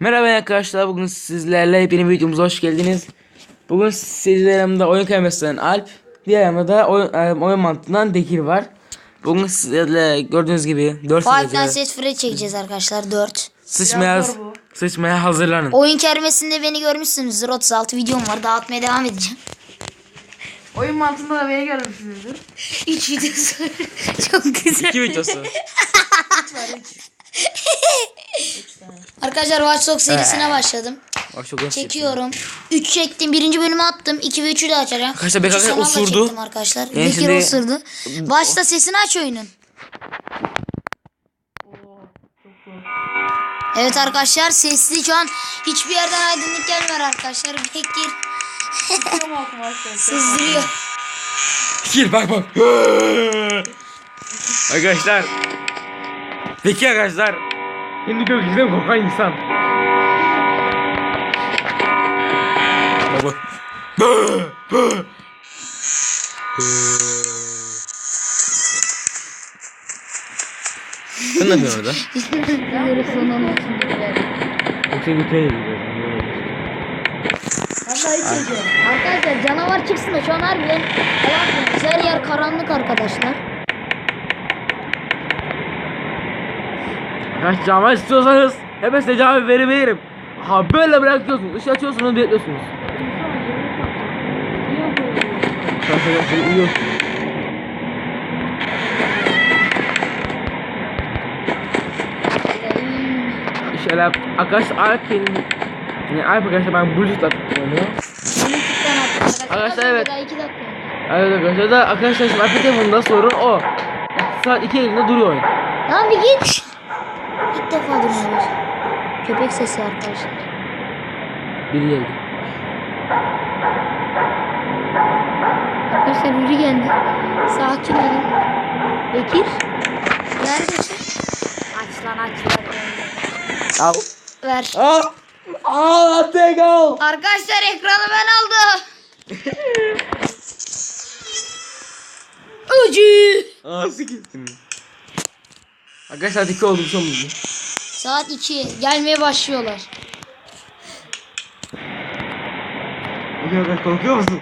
Merhaba arkadaşlar bugün sizlerle yeni videomuza hoş geldiniz. Bugün sizlerimde oyun kamerasından Alp, diğer yanımda da oyun, e, oyun mantığından Dekir var. Bugün sizlerle gördüğünüz gibi 4 Five sürece Nights at Freddy çekeceğiz arkadaşlar 4. sıçmaya, sıçmaya hazırlanın. Oyun kermesinde beni görmüşsünüzdür 36 videom var dağıtmaya devam edeceğim. Oyun mantığında da beni görmüşsünüzdür. 3 videosu çok güzel. 2 videosu. Arkadaşlar Watch Dogs serisine başladım. Bak çok hoş. Çekiyorum. 3 çektim birinci bölümü attım 2 ve 3'ü de açacağım. Arkadaşlar Bekir osurdu. arkadaşlar. Yani Bekir şimdi- osurdu. Başta sesini aç oyunun. Evet arkadaşlar sesli şu an hiçbir yerden aydınlık gelmiyor arkadaşlar. Bekir sızdırıyor. Bekir bak bak. arkadaşlar. Peki arkadaşlar. Şimdi gökyüzünden korkan insan. Baba. Sen ne yapıyorsun orada? Yoksa götüre Arkadaşlar canavar çıksın da şu an harbiden her yer karanlık arkadaşlar. Kaç cama istiyorsanız hemen size cevap verebilirim. Ha böyle bırakıyorsunuz, ışığı açıyorsunuz, bekliyorsunuz. Göre uyuyorsunuz. Şöyle arkadaşlar Alp kendi yani Alp arkadaşlar ben Bluetooth takıyorum. Arkadaşlar, evet. Evet arkadaşlar da arkadaşlar şimdi Alp'in telefonunda sorun o. Saat 2 elinde duruyor oyun. Lan bir git. İlk defa duyuyoruz. Köpek sesi arkadaşlar. Biri geldi. Arkadaşlar biri geldi. Sakin olun. Bekir. Neredesin? Aç lan aç lan. Al. Ver. Al. Al tek al. Arkadaşlar ekranı ben aldım. Ucu. Aa sikilsin. Arkadaşlar saat 2 oldu şey olmadı. Saat 2. Gelmeye başlıyorlar. Bakın arkadaşlar korkuyor musun?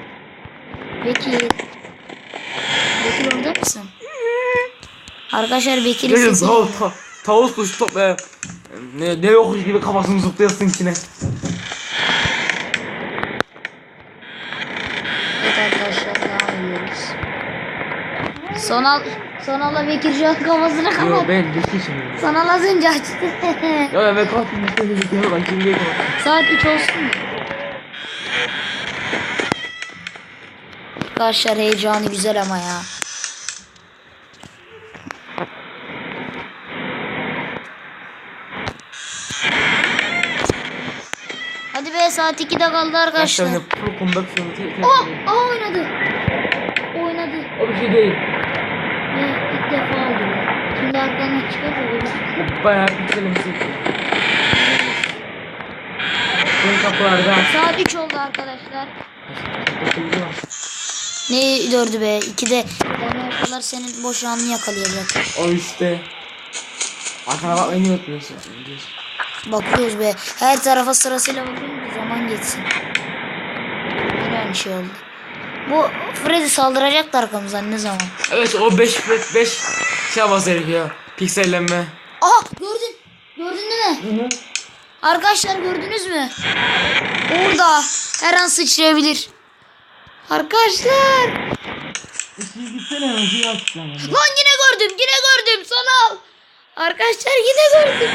Bekir. Bekir orada mısın? Arkadaşlar Bekir'in sesi. tavus, ta, tavus kuş top e, ne, ne yokuş gibi kafasını zıplayasın içine. Evet arkadaşlar devam ediyoruz. Sonal, Sonal'la Bekir şu an kafasını kapat. ben geçti şimdi. Sonal az önce açtı. Ya ben kalktım işte dedik ya ben şimdi kalktım. Saat 3 olsun mu? Arkadaşlar heyecanı güzel ama ya. Hadi be saat 2'de kaldı arkadaşlar. Arkadaşlar combat sonu tek tek. Oh, oh oynadı. Oynadı. O bir şey değil. İlk defa bu. Şimdi arkandan çıkarsa böyle. Bayağı pikselimsi. Ön kapılarda. Saat 3 oldu arkadaşlar. Ne dördü be? 2'de Demirkalar senin boş anını yakalayacak. O işte. Arkana bakmayı unutmuyorsun. Bakıyoruz be. Her tarafa sırasıyla bakıyorum ki zaman geçsin. Yine aynı şey oldu. Bu Freddy saldıracaktı arkamızdan ne zaman? Evet o 5 5 şey yapması gerekiyor. Piksellenme. Aha gördün. Gördün değil mi? Arkadaşlar gördünüz mü? Orada her an sıçrayabilir. Arkadaşlar. Şey lan. Yine gördüm yine gördüm sanal. Arkadaşlar yine gördüm.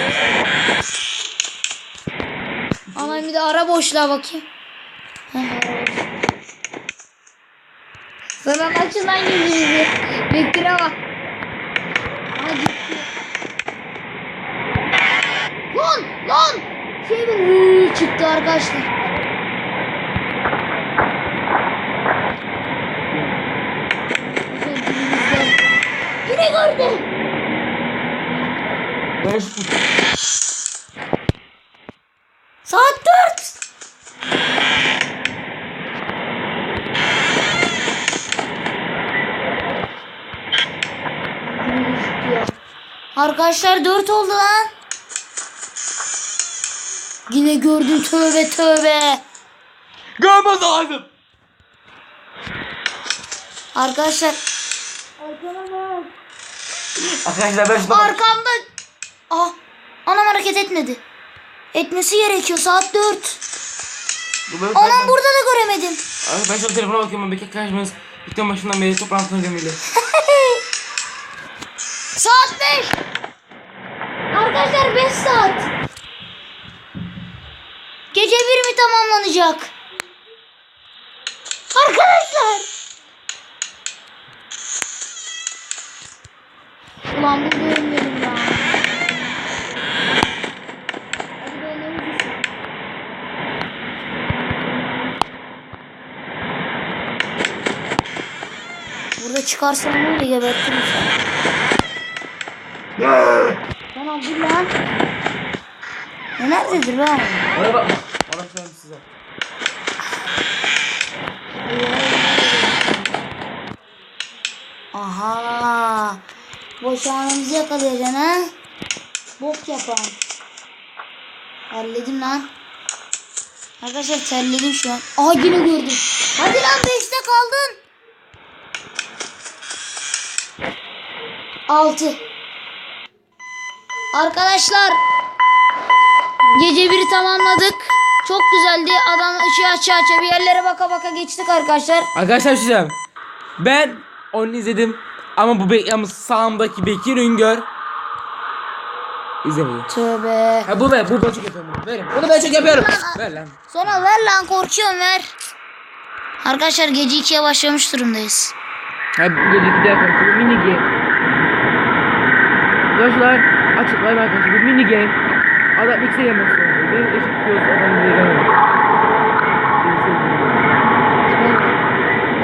Ama bir de ara boşluğa bakayım. Heh, boşluğa. Sanal açılan yüzünüzü. Bekir'e bak. Gitti. Lan lan. Şey bir çıktı arkadaşlar. Yine gördüm. Ben şu Saat 4. Arkadaşlar 4 oldu lan. Yine gördüm tövbe tövbe. Görmez lazım. Arkadaşlar Arkadaşlar ben şuna arkamda. Ah anam hareket etmedi. Etmesi gerekiyor saat 4. Anam burada da göremedim. Ben şu telefona bakıyorum. Bekir kardeşimiz bütün başından beri toplantına gömülü. Saat 5. Arkadaşlar 5 saat. Gece bir mi tamamlanacak? Arkadaşlar. Ulan bu görmedim ya. Burada çıkarsam böyle gebertirim seni. Dur lan. Ne nerededir lan? Ona bakma. Ona söyleyeyim size. Aha. Boş anımızı yakalayacaksın ha. Bok yapan. Halledim lan. Arkadaşlar terledim şu an. Aha yine gördüm. Hadi lan 5'te kaldın. 6. Arkadaşlar. Gece biri tamamladık. Çok güzeldi. Adam ışığı aça aça bir yerlere baka baka geçtik arkadaşlar. Arkadaşlar şey diyeceğim. Ben onu izledim. Ama bu Be sağımdaki Bekir Üngör izlemiyor. Tövbe. Ha bu ben, bu ben çok yapıyorum. Verin. Bunu ben çok yapıyorum. Ver lan. Sonra ver lan korkuyorum ver. Arkadaşlar gece 2'ye başlamış durumdayız. Ha gece gider arkadaşlar. Bu mini game. Arkadaşlar açıklayayım arkadaşlar. Bu mini game. Adam X'e gelmek zorunda. Benim eşit tutuyorsa adam. X'e gelmez.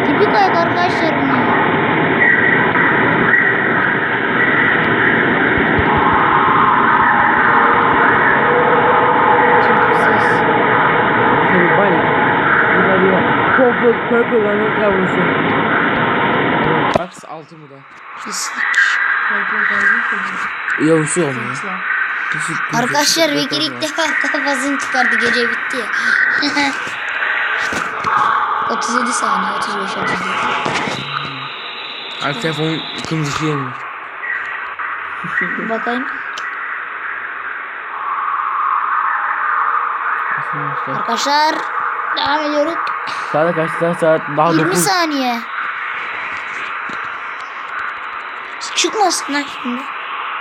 Tipik ayak arkadaşlar bunu. Çok ses. Şöyle bunny. Bunlar bir purple, purple lanın yavrusu. Bak altı bu da. Pislik. Yavrusu olmuyor. Arkadaşlar Bekir ilk defa kafasını çıkardı gece bitti ya. 37 saniye 35 34. Arka telefonun kırmızı şey mi? Bir Bakayım. Arkadaşlar devam ediyoruz. Saat kaç saat saat daha 20 9. saniye. Çıkmasın lan şimdi.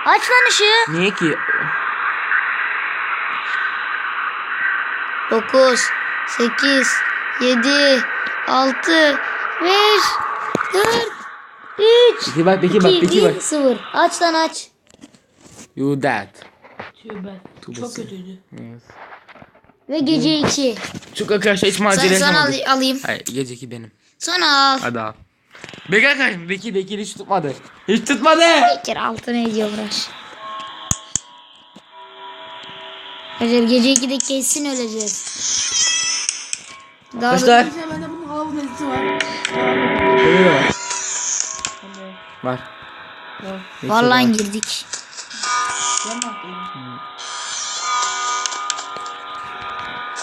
Aç lan ışığı. Niye ki? 9, 8, 7, 6, 5, 4, 3, Bekir bak Bekir bak 2, Bekir 1, bak. 0. Aç lan aç. You dead. Tövbe. Çok kötüydü. Evet. Ve gece 2. Çok arkadaşlar hiç Sen, macera sana yaşamadık. al- alayım. Hayır geceki benim. Sonra al. Hadi al. Bekir arkadaşım Bekir Bekir hiç tutmadı. Hiç tutmadı. Bekir altına ediyor uğraş. Arkadaşlar gece 2'de kesin öleceğiz. Daha Arkadaşlar. Bende bunun var. Var. Var. Vallahi girdik.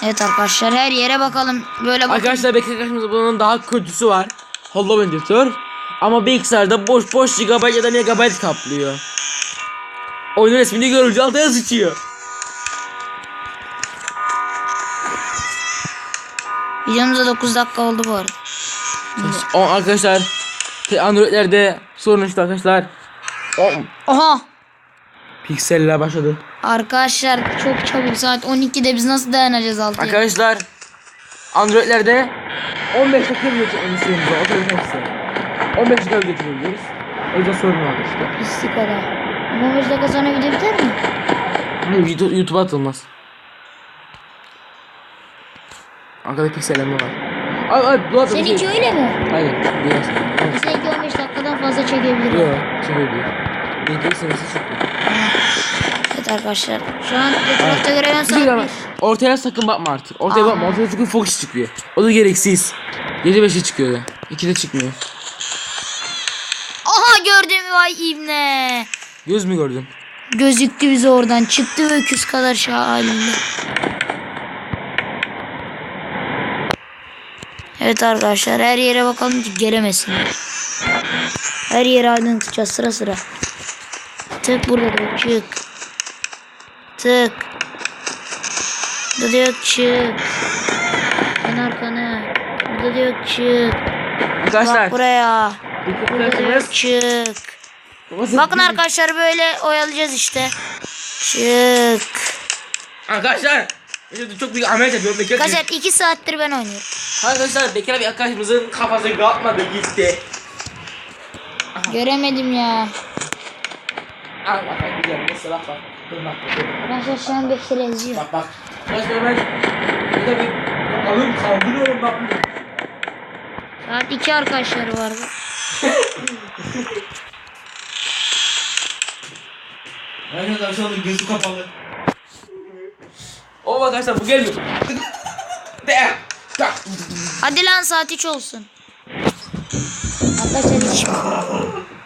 Evet arkadaşlar her yere bakalım. Böyle bak. Arkadaşlar Bekir arkadaşımızda bunun daha kötüsü var. Hollow Editor. Ama bilgisayarda boş boş GB ya da megabyte kaplıyor. Oyunun resmini görünce altına sıçıyor. Videomuzda 9 dakika oldu bu arada. O arkadaşlar Android'lerde sorun işte arkadaşlar. Oha. pikseller başladı. Arkadaşlar çok çabuk saat 12'de biz nasıl dayanacağız altıya? Arkadaşlar Android'lerde 15 dakika çekmemiz istiyoruz. O kadar hepsi. 15 dakika çekebiliyoruz. O yüzden sorun var işte. Pislik adam. Ama 15 dakika sonra video biter mi? Hayır, YouTube, YouTube'a atılmaz. Arkada piksellenme var. Ay ay bu bir Seninki şey. öyle mi? Hayır biraz. Seninki 15 dakikadan fazla çekebilir. Yok çekebiliyor. Benimki senesi çıktı. Evet arkadaşlar. Şu an etrafta görevden sonra... Ortaya sakın bakma artık. Ortaya Aa. bakma. Ortaya çünkü fokus çıkıyor. O da gereksiz. Gece 5'e çıkıyordu. 2'de çıkmıyor. Aha gördüm vay ibne. Göz mü gördün? Gözüktü bize oradan. Çıktı ve öküz kadar şahaliyle. Evet arkadaşlar her yere bakalım ki gelemesin. Her yere aydınlatacağız sıra sıra. Tek burada çık. Tık. Burada da yok çık. Dön arkana. Burada da yok çık. Arkadaşlar. Bak buraya. Burada yok çık. Bakın arkadaşlar böyle oyalayacağız işte. Çık. Arkadaşlar. Çok büyük ameliyat yapıyorum. Bekir Arkadaşlar 2 saattir ben oynuyorum. Arkadaşlar Bekir abi arkadaşımızın kafası kalkmadı gitti. Göremedim ya. Al bak bak güzel. Mesela bak bak. Dur bak. dur. Arkadaşlar şu an Bekir eziyor. Bak bak. Arkadaşlar ben burada bir alım kaldırıyorum bak. Saat 2 arkadaşlar vardı. Arkadaşlar şu anda gözü kapalı. O arkadaşlar bu. Tak. Hadi lan saat 3 olsun. Arkadaşlar hiç,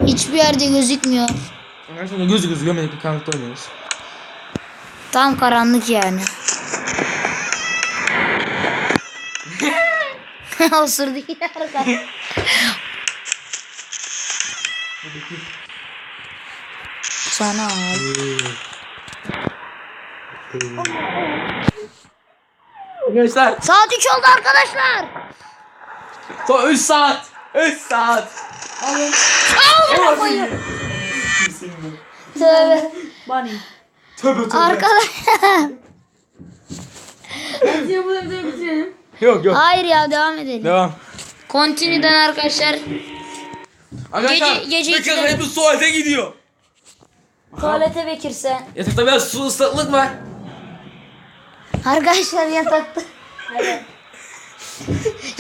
hiçbir yerde gözükmüyor. Arkadaşlar gözü gözü görmedik bir karanlıkta oynuyoruz. Tam karanlık yani. Osurdu yine arkadaşlar. Sana al. Arkadaşlar Saat 3 oldu arkadaşlar. son 3 saat. 3 saat. Alın. Al koyun. Tövbe. Bunny. Tövbe tövbe. Arkadaşlar. Hadi bu da bitirelim. Yok yok. Hayır ya devam edelim. Devam. Continue'den arkadaşlar. Arkadaşlar Gece- gece Bekir ikide- hep tuvalete gidiyor. Tuvalete Bekir sen. Yatakta biraz su ıslaklık var. Arkadaşlar yatakta.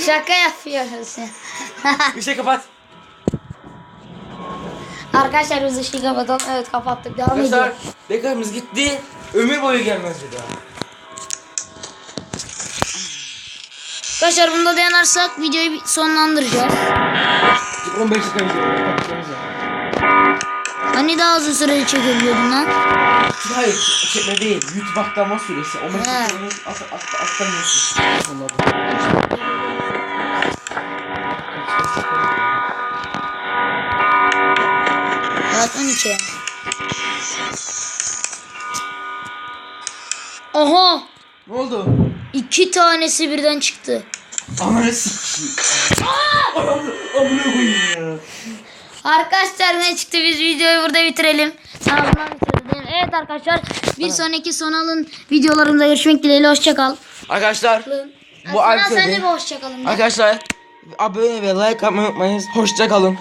Şaka yapıyoruz ya. Bir şey kapat. Arkadaşlar biz ışığı kapatalım. Evet kapattık. Devam Arkadaşlar ediyor. Bekarımız gitti. Ömür boyu gelmez bir daha. Arkadaşlar bunda dayanarsak videoyu sonlandıracağız. 15 dakika video. Hani daha uzun süreli çekebiliyordum lan. Hayır çekme değil. YouTube aktarma süresi. 15 He. dakika at, at, at, atlamıyorsun. Anladım. 12. Oha! Ne oldu? iki tanesi birden çıktı. Ananı sikeyim. Amına koyayım ya. Arkadaşlar ne çıktı biz videoyu burada bitirelim. Bundan bitirelim. Evet arkadaşlar bir sonraki sonalın videolarında görüşmek dileğiyle hoşçakal. Arkadaşlar bu Aslında sen de bir hoşçakalın. Arkadaşlar abone ve like atmayı unutmayın. Hoşça kalın.